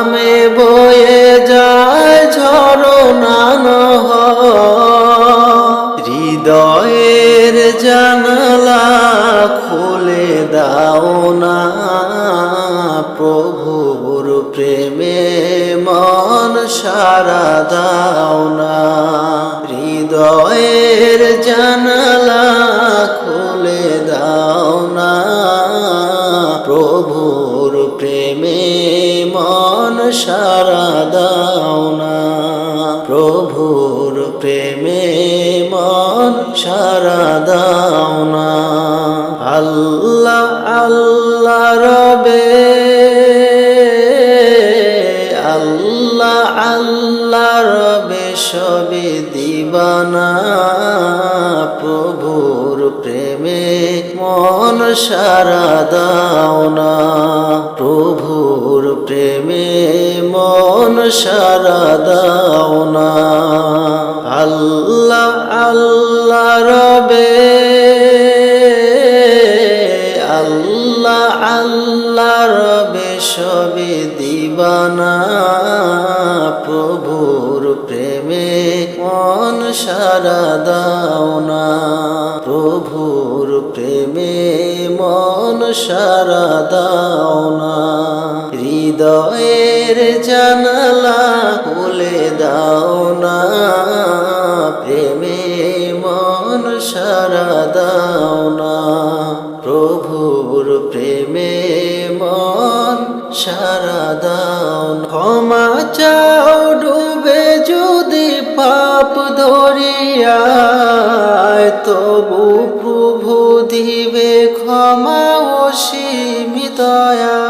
নামে বয়ে যায় ঝরনা হৃদয়ের জানালা খুলে দাও না। প্রভুর প্রেমে মন সারা দাও না। হৃদয়ের জানালা দাও না। আল্লাহ আল্লাহ রবে। আল্লাহ আল্লাহ রবে সবে দিবানা। প্রভুর প্রেমে মন সারা দাও প্রভুর প্রেমে মন সারা দাও না। আল্লাহ আল্লাহ আল্লাহ আল্লাহ রবে দিবানা, প্রভুর প্রেমে মন সারা দাও না। প্রভুর প্রেমে মন সারা দাও না। হৃদয়ের জানালা খুলে দাও না। প্রেমে মন সারা দাও না। প্রভুর প্রেমে মন সারা দাও, ক্ষমা চাও, ডুবে যদি পাপ দরিয়ায় তবু প্রভু দিবে ক্ষমা অসীমিতয়া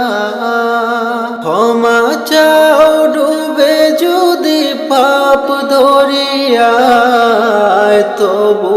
ক্ষমা চাও, ডুবে যদি পাপ দরিয়ায় তবু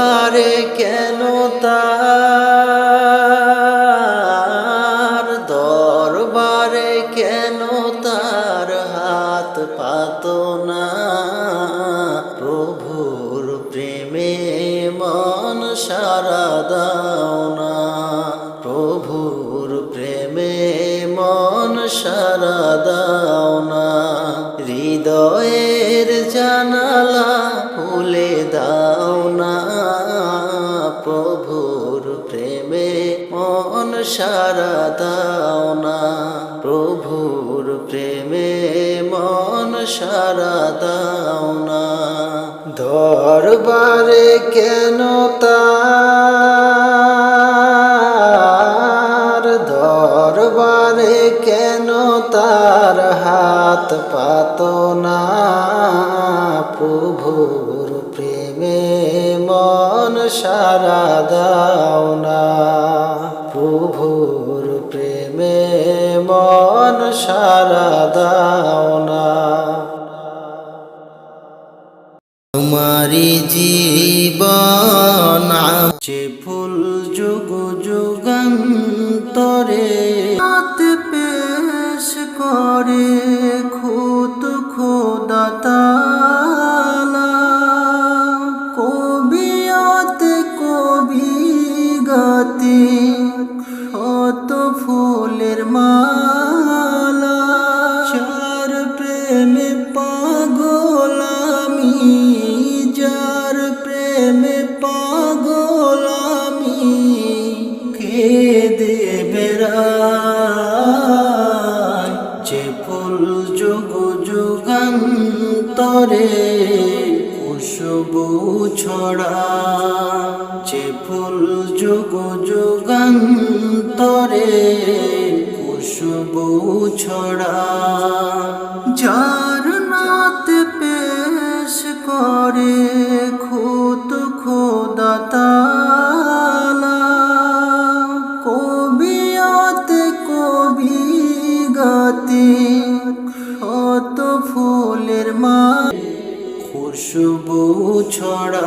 দরবারে কেন তার দরবারে কেন তার হাত পাত না? প্রভুর প্রেমে মন সারা দাও না। প্রভুর প্রেমে মন সারা দাও না। হৃদয়ের জানালা প্রেমে মন সারা দাও না। প্রভুর প্রেমে মন সারা দাও না। দরবারে কেন তার? দরবারে কেন তার হাত পাত না? প্রভুর প্রেমে সারা দাও না। প্রভুর প্রেমে মন সারা দাও না। তোমারি জীবন আছে প্রেমে পাগল আমি, কে দেবে যে ফুল যুগ যুগান্তরে খুশবু ছড়া যে ফুল যুগ যুগান্তরে খুশবু ছড়া ছড়া।